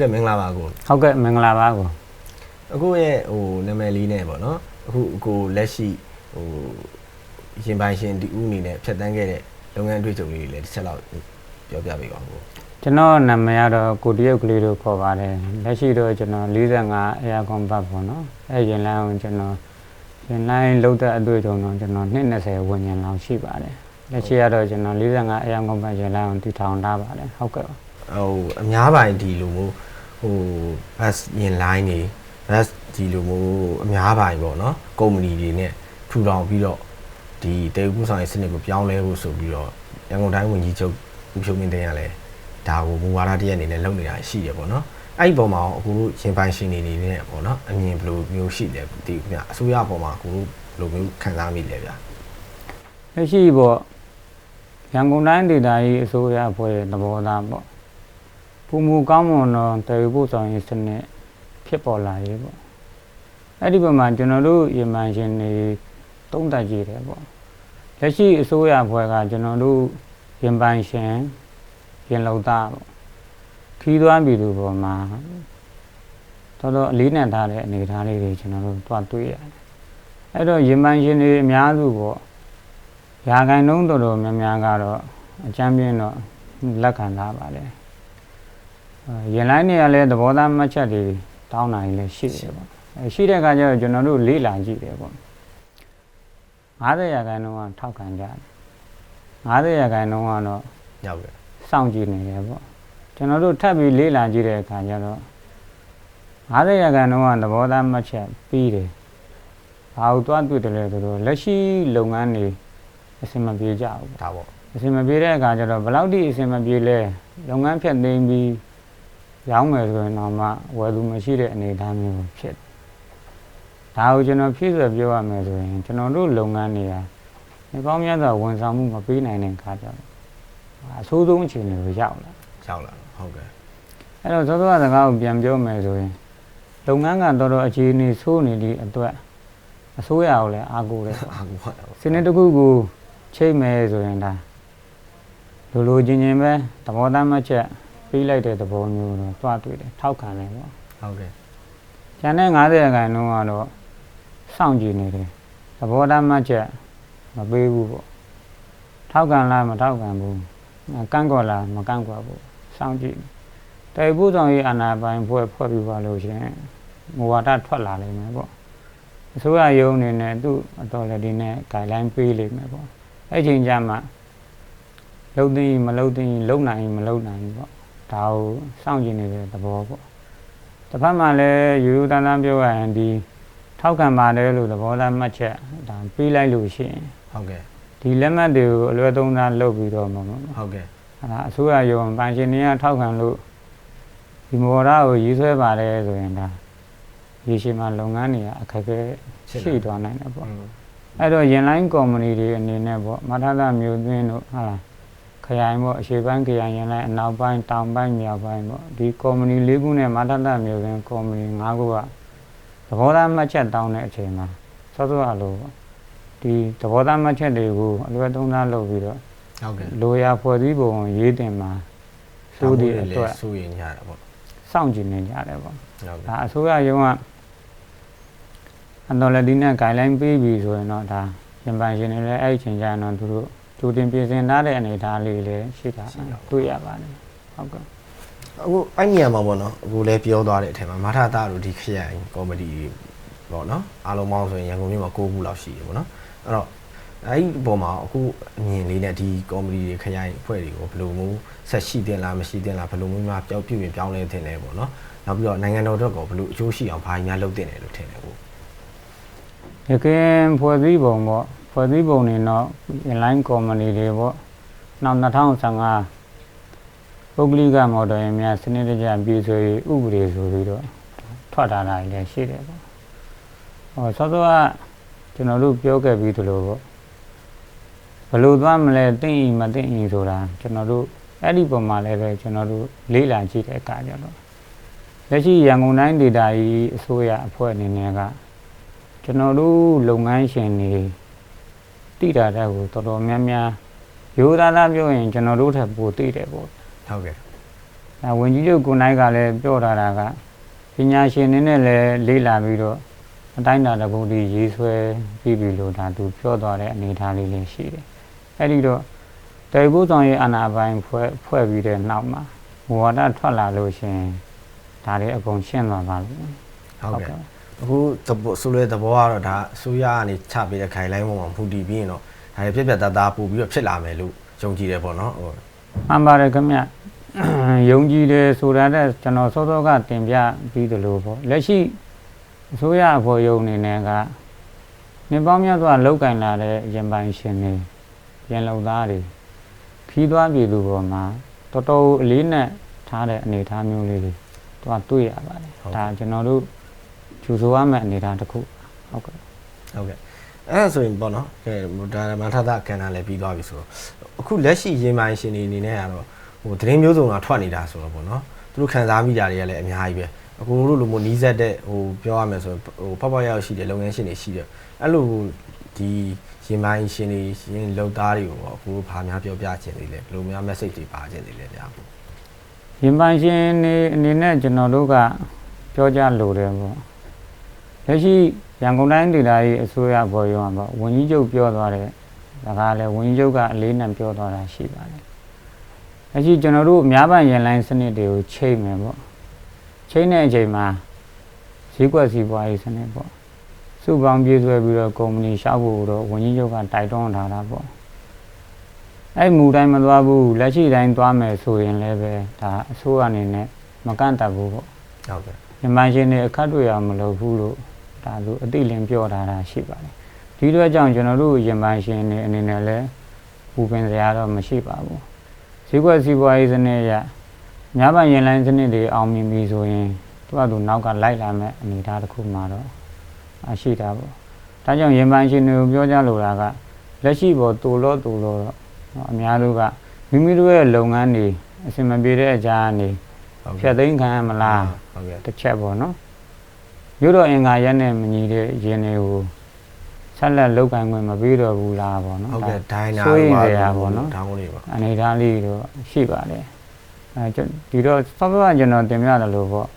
ဟုတ်ကဲ့မင်္ဂလာပါကိုဟုတ်ကဲ့မင်္ဂလာပါကိုအခုရဲ့ဟိုနာမည်လေးနဲ့ပေါ့နော်အခုကိုလက်ရှိဟိုရင်ပိုင်ရှင်ဒီဦးအနေနဲ့ဖြတ်တန်းခဲ့တဲ့လုပ်ငန်းအတွေ့အကြုံလေးတွေလည်းတစ်ချက်လောက်ပြောပြပေးပါဦးကိုကျွန်တော်နာမည်ကတော့ကိုတရုတ်ကလေးတို့ခေါ်ပါတယ်လက်ရှိတော့ကျွန်တော်45 air combat ပေါ့နော်အဲရင်လိုင်းကိုကျွန်တော်ရင်လိုင်းလုံးတဲ့အတွေ့အကြုံတော့ကျွန်တော်220ဝန်းကျင်လောက်ရှိပါတယ်လက်ရှိကတော့ကျွန်တော်45 air combat ရင်လိုင်းကိုတည်ထောင်ထားပါတယ်ဟုတ်ကဲ့ပါဟိုအများပိုင်ဒီလိုမျိုး ဟို bus ရင် line တွေ bus ဒီလိုမျိုးအများပိုင်ပေါ့နော်ကုမ္ပဏီတွေနဲ့ထူထောင်ပြီးတော့ဒီတေကူဆောင်ရေးစနစ်ကိုပြောင်းလဲဖို့ဆိုပြီးတော့ရန်ကုန်တိုင်းဝန်ကြီးချုပ်ဦးဖြိုးမင်းသိန်းကလည်းဒါကိုမူဝါဒတစ်ရက်အနေနဲ့လုပ်နေတာရှိတယ်ပေါ့နော်အဲ့ဒီပုံမှာရောအခုတို့ရင်ပိုင်ရှင်နေနေနဲ့ပေါ့နော်အမြင်ဘယ်လိုမျိုးရှိလဲဒီခင်ဗျအစိုးရပုံမှာအခုတို့ဘယ်လိုမျိုးခံစားမိလဲဗျာလက်ရှိပေါ့ရန်ကုန်တိုင်းဒေသကြီးအစိုးရအဖွဲ့ရဲ့သဘောထားပေါ့ ပုံမူကောင်းမွန်သောတည်ယူပို့ဆောင်ရေးစနစ်ဖြစ်ပေါ်လာရေးပေါ့အဲ့ဒီဘက်မှာကျွန်တော်တို့ရမန်ရှင်တွေတုံးတက်ကြည့်တယ်ပေါ့လက်ရှိအစိုးရအဖွဲ့ကကျွန်တော်တို့ရင်ပိုင်ရှင်ရင်လုံသားပေါ့ခီးသွမ်းပြည်သူပေါ်မှာတော်တော်အလေးနဲ့ထားတဲ့အနေအထားလေးတွေကျွန်တော်တို့တွားတွေ့ရတယ်အဲ့တော့ရင်ပိုင်ရှင်တွေအများစုပေါ့ရာခိုင်နှုန်းတော်တော်များများကတော့အချမ်းပြင်းတော့လက်ခံထားပါတယ်အဲ ရင်လိုင်းတွေကလည်းသဘောသားမှတ်ချက်တွေတောင်းတာတွေလည်းရှိတယ်ပေါ့အဲရှိတဲ့အခါကျတော့ကျွန်တော်တို့လေ့လာကြည့်တယ်ပေါ့50ရာခိုင်နှုန်းကထောက်ခံကြတယ်50ရာခိုင်နှုန်းကတော့ရောက်တယ်စောင့်ကြည့်နေတယ်ပေါ့ကျွန်တော်တို့ထပ်ပြီးလေ့လာကြည့်တဲ့အခါကျတော့50ရာခိုင်နှုန်းကသဘောသားမှတ်ချက်ပြီးတယ်ဘာလို့တွားတွေ့တယ်လဲဆိုတော့လက်ရှိလုပ်ငန်းတွေအဆင်မပြေကြဘူးဒါပေါ့အဆင်မပြေတဲ့အခါကျတော့ဘယ်လောက်ထိအဆင်မပြေလဲလုပ်ငန်းဖြတ်သိမ်းပြီး ရောင်းမယ်ဆိုရင်တော့မှဝယ်သူမရှိတဲ့အနေအထားမျိုးဖြစ်တယ်။ဒါကိုကျွန်တော်ဖြည့်ဆွယ်ပြောရမယ်ဆိုရင်ကျွန်တော်တို့လုပ်ငန်းတွေကဒီကောင်းမြတ်စွာဝန်ဆောင်မှုမပေးနိုင်တဲ့အခါကျတော့အဆိုးဆုံးအခြေအနေကိုရောက်လာရောက်လာဟုတ်ကဲ့။အဲ့တော့သောသောစကားကိုပြန်ပြောမယ်ဆိုရင်လုပ်ငန်းကတော်တော်အခြေအနေဆိုးနေသည့်အတွက်အစိုးရကိုလည်းအားကိုးတယ်ပေါ့အာကူဟုတ်တယ်စနစ်တစ်ခုကိုချိန်မယ်ဆိုရင်ဒါလိုလိုချင်းချင်းပဲသဘောတမ်းမှတ်ချက် ပြီးလိုက်တဲ့သဘောမျိုးတော့တွားတွေ့တယ်ထောက်ခံတယ်ပေါ့ဟုတ်ကဲ့ကျန်တဲ့90ရာခိုင်နှုန်းကတော့စောင့်ကြည့်နေတယ်သဘောတမ်းမှတ်ချက်မပေးဘူးပေါ့ထောက်ခံလားမထောက်ခံဘူးကန့်ကွက်လားမကန့်ကွက်ဘူးစောင့်ကြည့်တယ်တေဘူးဆောင်ရေးအာဏာပိုင်ဖွဲ့ဖွဲ့ပြီးပါလို့ရှရင်မူဝါဒထွက်လာလိမ့်မယ်ပေါ့အစိုးရရုံးအနေနဲ့သူ့အတော်လည်းဒီနဲ့ guideline ပေးလိမ့်မယ်ပေါ့အဲ့ချိန်ကျမှလုံသိရင်မလုံသိရင်လုံနိုင်ရင်မလုံနိုင်ဘူးပေါ့ ဒါကိုစောင့်ကြည့်နေတဲ့သဘောပေါ့တစ်ဖက်မှာလည်းယူယူတန်းတန်းပြောရရင်ဒီထောက်ခံပါတယ်လို့သဘောထားမှတ်ချက်ဒါပေးလိုက်လို့ရှိရင်ဟုတ်ကဲ့ဒီလက်မှတ်တွေကိုအလွယ်သုံးစားလုပ်ပြီးတော့မှာပေါ့ဟုတ်ကဲ့အဲ့ဒါအစိုးရရုံးပန်ရှင်တွေကထောက်ခံလို့ဒီမော်ဒကိုရေးဆွဲပါတယ်ဆိုရင်ဒါရေရှည်မှာလုပ်ငန်းတွေကအခက်အခဲရှိသွားနိုင်တယ်ပေါ့အဲ့တော့ရင်လိုင်းကော်မတီတွေအနေနဲ့ပေါ့မထာသမျိုးသွင်းတို့ဟာလားခ ရိုင်ပေါ့အရှေ့ပိုင်းခရိုင်ရင်လိုင်းအနောက်ပိုင်းတောင်ပိုင်းမြောက်ပိုင်းပေါ့ဒီကော်မတီ၄ခုနဲ့မထာသမျိုးသွင်းကော်မတီ၅ခုကသဘောထားမှတ်ချက်တောင်းတဲ့အချိန်မှာစောစောအလိုပေါ့ဒီသဘောထားမှတ်ချက်တွေကိုအလွယ်သုံးစားလုပ်ပြီးတော့ဟုတ်ကဲ့လိုရာဖွဲ့စည်းပုံကိုရေးတင်မှာစိုးတဲ့အတွက်စိုးရင်ညတာပေါ့စောင့်ကြည့်နေကြတယ်ပေါ့ဟုတ်ကဲ့ဒါအစိုးရရုံးကအတော်လက်ဒီနဲ့ guideline ပေးပြီဆိုရင်တော့ဒါပြင်ပရှင်တွေလည်းအဲ့ဒီချိန်ကျရင်တော့သူတို့ ကြိုတင်ပြင်ဆင်ထားတဲ့အနေအထားလေးလည်းရှိတာတွေ့ရပါတယ်ဟုတ်ကဲ့အခုအဲ့နေရာမှာပေါ့နော်အခုလည်းပြောသွားတဲ့အထက်မှာမထာတာတို့ဒီခရိုင်ကောမဒီပေါ့နော်အားလုံးပေါင်းဆိုရင်ရန်ကုန်မြို့မှာ9ခုလောက်ရှိတယ်ပေါ့နော်အဲ့တော့အဲ့ဒီပုံမှာအခုအမြင်လေးနဲ့ဒီကောမဒီတွေခရိုင်အဖွဲ့တွေကိုဘယ်လိုမျိုးဆက်ရှိတင်လားမရှိတင်လားဘယ်လိုမျိုးများပြောင်းပြပြင်ပြောင်းလဲတင်လဲပေါ့နော်နောက်ပြီးတော့နိုင်ငံတော်အတွက်ကောဘယ်လိုအကျိုးရှိအောင်ဘာကြီးများလုပ်တင်တယ်လို့ထင်တယ်ကိုရခိုင်ဖွဲ့စည်းပုံပေါ့ ဖွဲ့စည်းပုံနေတော့ inline company တွေပေါ့နောက်2015ပုဂ္ဂလိကမော်ဒယ်ယာဉ်များစနစ်တကျပြည်ဆွေဥပဒေဆိုပြီးတော့ထွက်လာတာလည်းရှိတယ်ပေါ့ဟောစောစောကကျွန်တော်တို့ပြောခဲ့ပြီးသလိုပေါ့ဘယ်လိုသွားမလဲသိရင်မသိရင်ဆိုတာကျွန်တော်တို့အဲ့ဒီပုံမှာလည်းပဲကျွန်တော်တို့လေးလာကြည့်တဲ့အခါကျတော့လက်ရှိရန်ကုန်တိုင်းဒေသကြီးအစိုးရအဖွဲ့အနေနဲ့ကကျွန်တော်တို့လုပ်ငန်းရှင်တွေ တိတာတဲ့ကိုတော်တော်များများရိုးသားသားပြောရင်ကျွန်တော်တို့ထက်ပိုသိတယ်ပေါ့ဟုတ်ကဲ့ဒါဝင်ကြီးချုပ်ကိုနိုင်ကလည်းပြောထားတာကပညာရှင်တွေနဲ့လည်းလေးလာပြီးတော့အတိုင်းအတာတစ်ခုတည်းရေးဆွဲပြီးပြီလို့ဒါသူပြောသွားတဲ့အနေအထားလေးလည်းရှိတယ်အဲ့ဒီတော့တေကုဆောင်ရဲ့အာနာပိုင်းဖွဲ့ဖွဲ့ပြီးတဲ့နောက်မှာဝါဒထွက်လာလို့ရှရင်ဒါတွေအကုန်ရှင်းသွားပါလို့ဟုတ်ကဲ့ အခုသဘောဆိုလဲသဘောကတော့ဒါအစိုးရကနေချပေးတဲ့ခိုင်လိုင်းပေါ်မှာဖူတည်ပြီးရင်တော့ဒါတွေပြက်ပြက်သားသားပို့ပြီးတော့ဖြစ်လာမယ်လို့ယုံကြည်တယ်ပေါ့နော်ဟုတ်မှန်ပါတယ်ခင်ဗျယုံကြည်တယ်ဆိုတာတဲ့ကျွန်တော်စောစောကတင်ပြပြီးသလိုပေါ့လက်ရှိအစိုးရအဖွဲ့ယုံအနေနဲ့ကနေပေါင်းများစွာလောက်ကင်လာတဲ့ရင်ပိုင်ရှင်တွေရင်လုံသားတွေခီးသွားပြည်သူပေါ်မှာတော်တော်အလေးနဲ့ထားတဲ့အနေအထားမျိုးလေးတွေတွားတွေ့ရပါတယ်ဒါကျွန်တော်တို့ ကျူဆိုရမယ့်အနေအထားတစ်ခုဟုတ်ကဲ့ဟုတ်ကဲ့အဲ့ဒါဆိုရင်ပေါ့နော်ကဲဒါမထသကဏ္ဍလည်းပြီးသွားပြီဆိုတော့အခုလက်ရှိရင်မိုင်ရှင်တွေအနေနဲ့ကတော့ဟိုသတင်းမျိုးစုံကထွက်နေတာဆိုတော့ပေါ့နော်သူတို့ခံစားမိတာတွေကလည်းအများကြီးပဲအခုတို့လိုမျိုးနီးစက်တဲ့ဟိုပြောရမယ်ဆိုရင်ဟိုဖောက်ဖောက်ရောက်ရှိတဲ့လုပ်ငန်းရှင်တွေရှိတယ်အဲ့လိုဒီရင်မိုင်ရှင်တွေရင်လုပ်သားတွေကိုပေါ့အခုဘာများပြောပြခြင်းတွေလဲဘယ်လိုများ message တွေပါခြင်းတွေလဲဗျာရင်ပိုင်ရှင်နေအနေနဲ့ကျွန်တော်တို့ကပြောကြလိုတယ်ပေါ့ လက်ရှိရန်ကုန်တိုင်းဒေသကြီးအစိုးရဘော်ရုံးကပေါ့ဝန်ကြီးချုပ်ပြောသွားတဲ့ဒါကလည်းဝန်ကြီးချုပ်ကအလေးနံပြောသွားတာရှိပါတယ်လက်ရှိကျွန်တော်တို့အများပိုင်းရင်လိုင်းစနစ်တွေကိုချိန်မယ်ပေါ့ချိန်တဲ့အချိန်မှာဈေးကွက်စီးပွားရေးစနစ်ပေါ့စုပေါင်းပြေးဆွဲပြီးတော့ကုမ္ပဏီရှောက်ဖို့တော့ဝန်ကြီးချုပ်ကတိုက်တွန်းထားတာပေါ့အဲ့မူတိုင်းမသွားဘူးလက်ရှိတိုင်းသွားမယ်ဆိုရင်လည်းပဲဒါအစိုးရအနေနဲ့မကန့်တတ်ဘူးပေါ့ဟုတ်ကဲ့မြန်မာရှင်တွေအခက်တွေ့ရမလို့ဘူးလို့ ဒါသူအတိလင်းပြောထားတာရှိပါတယ်ဒီတော့ကြောင့်ကျွန်တော်တို့ရင်ပိုင်ရှင်တွေအနေနဲ့လည်းပူပင်စရာတော့မရှိပါဘူးဈေးကွက်စီးပွားရေးစနစ်ရညာပိုင်ရင်လိုင်းစနစ်တွေအောင်မြင်ပြီဆိုရင်သူကသူနောက်ကလိုက်လာမဲ့အနေအထားတစ်ခုမှတော့အရှိတာပေါ့ဒါကြောင့်ရင်ပိုင်ရှင်တွေကိုပြောကြလိုတာကလက်ရှိပေါ်တူလို့တူလို့တော့နော်အများတို့ကမိမိတို့ရဲ့လုပ်ငန်းတွေအဆင်မပြေတဲ့အကြာကနေဟုတ်ဖြတ်သိမ်းခံရမလားဟုတ်ကဲ့တစ်ချက်ပေါ့နော် မြို့တော်အင်္ဂါရက်နဲ့မညီတဲ့ယင်းတွေကိုဆက်လက်လောက်ကန်ခွင့်မပေးတော့ဘူးလားပေါ့နော်ဟုတ်ကဲ့ဒိုင်းနာဆိုရင်ကြရပေါ့နော်ဒေါင်းလေးပါအနေထားလေးတော့ရှိပါတယ်အဲကျွန်ဒီတော့စောစောကကျွန်တော်တင်ပြတယ်လို့ပေါ့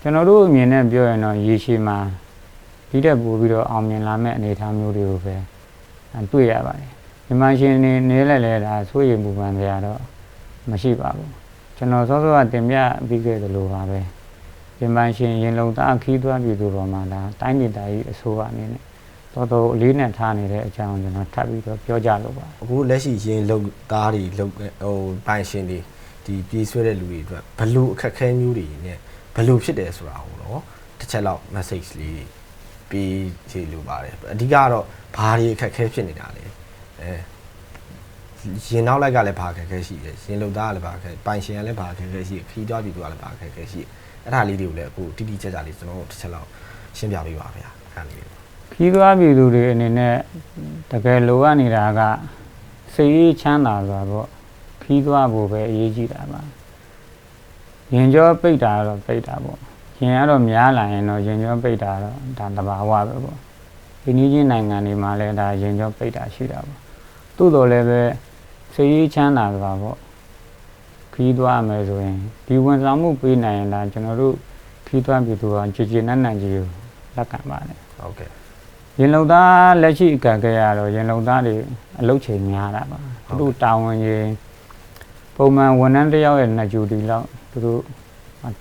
ကျွန်တော်တို့အမြင်နဲ့ပြောရင်တော့ရေရှည်မှာဒီတက်ပို့ပြီးတော့အောင်မြင်လာမဲ့အနေအထားမျိုးတွေကိုပဲအဲတွေ့ရပါတယ်မြန်မာရှင်နေနေလဲလဲဒါဆိုရင်ပူပန်ကြရတော့မရှိပါဘူးကျွန်တော်စောစောကတင်ပြပြီးခဲ့တယ်လို့ပါပဲ မြန်မာရှင်ရင်လုံသားခီးသွားပြီဆိုတော့မှဒါတိုင်းဒေသကြီးအစိုးရအနေနဲ့တော်တော်အလေးနဲ့ထားနေတဲ့အကြောင်းကျွန်တော်ထပ်ပြီးတော့ပြောကြလို့ပါအခုလက်ရှိရင်လုံသားတွေလုံဟိုပိုင်ရှင်တွေဒီပြေးဆွဲတဲ့လူတွေအတွက်ဘယ်လို့အခက်အခဲမျိုးတွေနဲ့ဘယ်လို့ဖြစ်တယ်ဆိုတာဟိုတော့တစ်ချက်လောက် message လေးပေးချေလိုပါတယ်အဓိကတော့ဘာတွေအခက်အခဲဖြစ်နေတာလဲအဲရင်နောက်လိုက်ကလည်းဘာအခက်အခဲရှိတယ်ရင်လုံသားကလည်းဘာအခက်ပိုင်ရှင်ကလည်းဘာအခက်အခဲရှိခီးသွားပြီသူကလည်းဘာအခက်အခဲရှိ အဲ့ဒါလေးတွေကိုလည်းအခုတိတိကျကျလေးကျွန်တော်တို့တစ်ချက်လောက်ရှင်းပြပေးပါဗျာအဲ့ဒါလေးတွေခီးသွားပြည်သူတွေအနေနဲ့တကယ်လိုအပ်နေတာကစိတ်အေးချမ်းသာစွာပေါ့ခီးသွားဖို့ပဲအရေးကြီးတာပါရင်ကြောပိတ်တာတော့ပိတ်တာပေါ့ရင်ကတော့များလာရင်တော့ရင်ကြောပိတ်တာတော့ဒါတဘာဝပဲပေါ့ဒီနည်းချင်းနိုင်ငံတွေမှာလည်းဒါရင်ကြောပိတ်တာရှိတာပေါ့သို့တော်လည်းပဲစိတ်အေးချမ်းသာစွာပေါ့ ခီးသွားမယ်ဆိုရင်ဒီဝန်ဆောင်မှုပေးနိုင်ရင်ဒါကျွန်တော်တို့ခီးသွားပြည်သူကကြည်ကြည်နက်နက်ကြီးကိုလက်ခံပါတယ်ဟုတ်ကဲ့ရင်လုံသားလက်ရှိအကန့်ကြရတော့ရင်လုံသားတွေအလုတ်ချိန်များတာပါသူတို့တာဝန်ရင်ပုံမှန်ဝန်ထမ်းတစ်ယောက်ရဲ့နှစ်ကျူတီလောက်သူတို့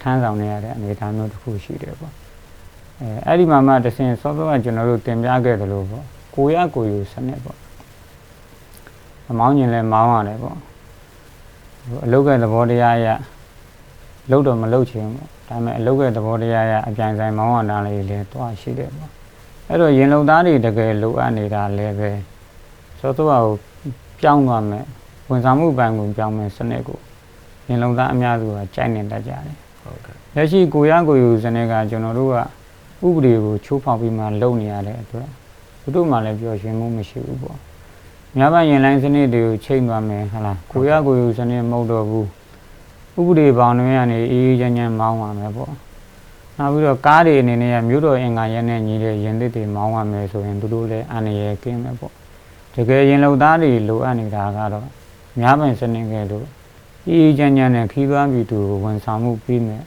ထမ်းဆောင်နေရတဲ့အနေအထားမျိုးတစ်ခုရှိတယ်ပေါ့အဲအဲ့ဒီမှာမှတစ်ဆင့်စောစောကကျွန်တော်တို့တင်ပြခဲ့သလိုပေါ့ကိုရကိုယူစနစ်ပေါ့အမောင်းညင်လဲမောင်းရတယ်ပေါ့ဟို အလုတ်ကသဘောတရားအရလုတ်တော့မလုတ်ချင်ပေါ့ဒါပေမဲ့အလုတ်ကသဘောတရားအရအပြိုင်ဆိုင်မောင်းရတာလေးလည်းတွားရှိတယ်ပေါ့အဲ့တော့ရင်လုံသားတွေတကယ်လိုအပ်နေတာလည်းပဲစောစောကကိုပြောင်းသွားမယ်ဝန်ဆောင်မှုပိုင်းကိုပြောင်းမယ်စနစ်ကိုရင်လုံသားအများစုကကြိုက်နေတတ်ကြတယ်ဟုတ်ကဲ့လက်ရှိကိုရကိုယူစနစ်ကကျွန်တော်တို့ကဥပဒေကိုချိုးဖောက်ပြီးမှလုပ်နေရတဲ့အတွက်ဘုတို့မှလည်းပြောရှင်မှုမရှိဘူးပေါ့ များပိုင်းရင်လိုင်းစနစ်တွေကိုချိန်သွားမယ်ဟလားကိုရကိုယူစနစ်မဟုတ်တော့ဘူးဥပဒေဘောင်တွေကနေအေးအေးချမ်းချမ်းမောင်းပါမယ်ပေါ့နောက်ပြီးတော့ကားတွေအနေနဲ့ကမြို့တော်အင်္ဂါရက်နဲ့ညီတဲ့ရင်သစ်တွေမောင်းရမယ်ဆိုရင်သူတို့လည်းအန္တရာယ်ကင်းမယ်ပေါ့တကယ်ရင်လုံသားတွေလိုအပ်နေတာကတော့များပိုင်စနစ်ကဲလို့ဥအေးအေးချမ်းချမ်းနဲ့ခီးသွွားပြည်သူကိုဝန်ဆောင်မှုပြီးမယ်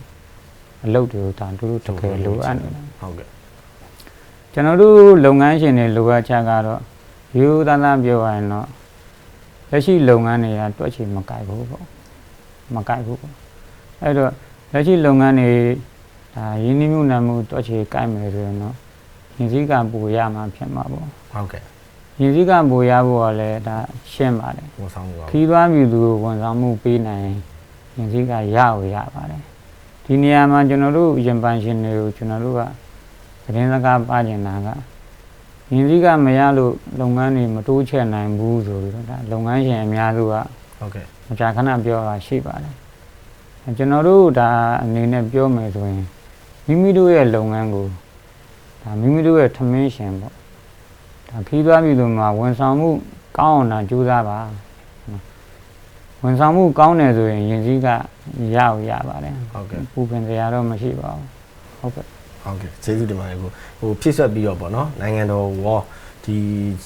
အလုပ်တွေကိုဒါတို့တို့တကယ်လိုအပ်နေတာဟုတ်ကဲ့ကျွန်တော်တို့လုပ်ငန်းရှင်တွေလိုအပ်ချက်ကတော့ ရိုးသားသားပြောရရင်တော့လက်ရှိလုပ်ငန်းတွေကတွက်ချင်မကြိုက်ဘူးပေါ့မကြိုက်ဘူးပေါ့အဲ့တော့လက်ရှိလုပ်ငန်းတွေဒါရင်းနှီးမှုနှံမှုတွက်ချင်ကြိုက်မယ်ဆိုရင်တော့ရင်စည်းကပူရမှာဖြစ်မှာပေါ့ဟုတ်ကဲ့ရင်စည်းကပူရဖို့ကလည်းဒါရှင်းပါတယ်ဝန်ဆောင်မှုပါခီးသွွားမြူသူကိုဝန်ဆောင်မှုပေးနိုင်ရင်စည်းကရကိုရပါတယ်ဒီနေရာမှာကျွန်တော်တို့ရင်ပန်ရှင်တွေကိုကျွန်တော်တို့ကသတင်းစကားပါကျင်တာက ရင်စည်းကမရလို့လုပ်ငန်းတွေမတိုးချဲ့နိုင်ဘူးဆိုပြီးတော့ဒါလုပ်ငန်းရှင်အများစုကဟုတ်ကဲ့မကြာခဏပြောတာရှိပါတယ်အဲကျွန်တော်တို့ဒါအနေနဲ့ပြောမယ်ဆိုရင်မိမိတို့ရဲ့လုပ်ငန်းကိုဒါမိမိတို့ရဲ့ထမင်းရှင်ပေါ့ဒါခီးသွွားပြီလို့မှာဝန်ဆောင်မှုကောင်းအောင်တာကြိုးစားပါနော်ဝန်ဆောင်မှုကောင်းတယ်ဆိုရင်ရင်စည်းကရအောင်ရပါတယ်ဟုတ်ကဲ့ပူပင်စရာတော့မရှိပါဘူးဟုတ်ကဲ့ ဟုတ်ကဲ့ကျေးဇူးတင်ပါတယ်ကိုဟိုဖြစ်ဆက်ပြီးတော့ပေါ့နော်နိုင်ငံတော်ရောဒီ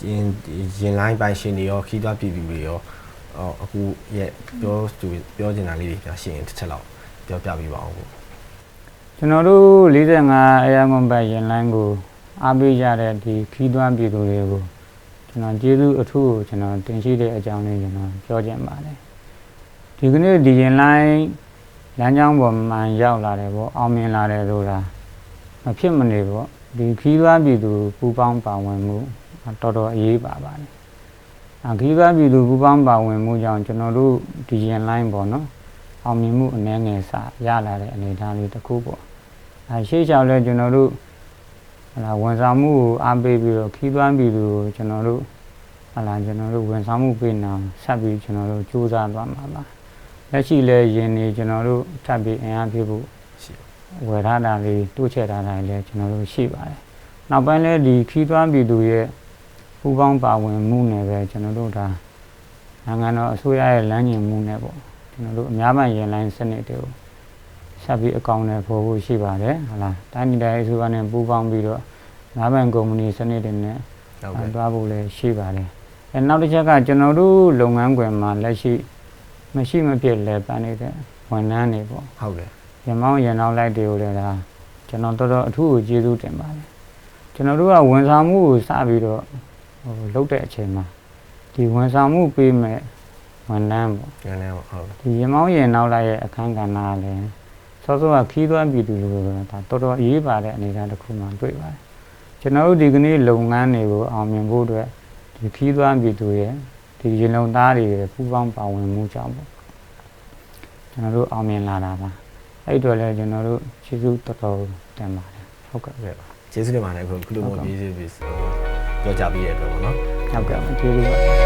ရင်ရင်လိုင်းပိုင်ရှင်တွေရောခီးသွွားပြည်သူတွေရောအော်အခုရဲ့ပြောသူပြောချင်တာလေးတွေပြရှင်းရင်တစ်ချက်လောက်ပြောပြပေးပါအောင်ကိုကျွန်တော်တို့45အရာငွန်ပိုင်ရင်လိုင်းကိုအားပေးကြတဲ့ဒီခီးသွွားပြည်သူတွေကိုကျွန်တော်ကျေးဇူးအထူးကိုကျွန်တော်တင်ရှိတဲ့အကြောင်းလေးကျွန်တော်ပြောချင်ပါတယ်ဒီကနေ့ဒီရင်လိုင်းလမ်းကြောင်းပေါ်မှာရောက်လာတယ်ပေါ့အောင်မြင်လာတယ်ဆိုတာ မဖြစ်မနေပေါ့ဒီခီးသွွားပြည်သူပူပေါင်းပါဝင်မှုတော်တော်အရေးပါပါတယ်အခီးသွွားပြည်သူပူပေါင်းပါဝင်မှုကြောင့်ကျွန်တော်တို့ဒီရင်လိုင်းပေါ့နော်အောင်မြင်မှုအနည်းငယ်စရလာတဲ့အနေအထားလေးတစ်ခုပေါ့အဲရှေ့လျှောက်လဲကျွန်တော်တို့ဟလာဝန်ဆောင်မှုကိုအားပေးပြီးတော့ခီးသွမ်းပြီးသူကိုကျွန်တော်တို့ဟလာကျွန်တော်တို့ဝန်ဆောင်မှုပေးနာဆက်ပြီးကျွန်တော်တို့စူးစမ်းသွားမှာပါလက်ရှိလဲယင်နေကျွန်တော်တို့ထပ်ပြီးအင်အားပြဖို့ရှိပါ ဝယ်ထားတာလေးတိုးချဲ့ထားတာလေးလည်းကျွန်တော်တို့ရှိပါတယ်နောက်ပိုင်းလဲဒီခီးသွမ်းပြီးသူရဲ့ပူပေါင်းပါဝင်မှုနဲ့ပဲကျွန်တော်တို့ဒါနိုင်ငံတော်အစိုးရရဲ့လမ်းညွှန်မှုနဲ့ပေါ့ကျွန်တော်တို့အများပိုင်းရင်လိုင်းစနစ်တွေကိုဆက်ပြီးအကောင့်နဲ့ဖော်ဖို့ရှိပါတယ်ဟုတ်လားတိုင်းပြည်တိုင်းအစိုးရနဲ့ပူးပေါင်းပြီးတော့အများပိုင်းကုမ္ပဏီစနစ်တွေနဲ့ဟုတ်ကဲ့တွားဖို့လည်းရှိပါတယ်အဲနောက်တစ်ချက်ကကျွန်တော်တို့လုပ်ငန်းခွင်မှာလက်ရှိမရှိမဖြစ်လဲပန်းနေတဲ့ဝန်ထမ်းတွေပေါ့ဟုတ်ကဲ့ ရမောင်းရန်နောက်လိုက်တွေကိုလည်းဒါကျွန်တော်တော်တော်အထူးကိုကျေးဇူးတင်ပါတယ်ကျွန်တော်တို့ကဝန်ဆောင်မှုကိုစပြီးတော့ဟိုလုပ်တဲ့အချိန်မှာဒီဝန်ဆောင်မှုပေးမဲ့ဝန်ထမ်းပေါ့ငန်းနေပါဟုတ်ဒီရမောင်းရင်နောက်လိုက်ရဲ့အခန်းကဏ္ဍကလည်းစောစောကခီးသွမ်းပြည်သူလူတွေကဒါတော်တော်အရေးပါတဲ့အနေအထားတစ်ခုမှတွေ့ပါတယ်ကျွန်တော်တို့ဒီကနေ့လုပ်ငန်းတွေကိုအောင်မြင်ဖို့အတွက်ဒီခီးသွမ်းပြည်သူရဲ့ဒီရင်လုံသားတွေရဲ့ပူးပေါင်းပါဝင်မှုကြောင့်ပေါ့ကျွန်တော်တို့အောင်မြင်လာတာပါ အဲ့အတော့လည်းကျွန်တော်တို့ကျေးဇူးတော်တော်တင်ပါတယ်ဟုတ်ကဲ့ကဲ့ပါကျေးဇူးတင်ပါတယ်အခုခုလိုမျိုးပြေးစီပြီးပြောကြပြီးရတဲ့အတွက်ပေါ့နော်ဟုတ်ကဲ့ကျေးဇူးပါ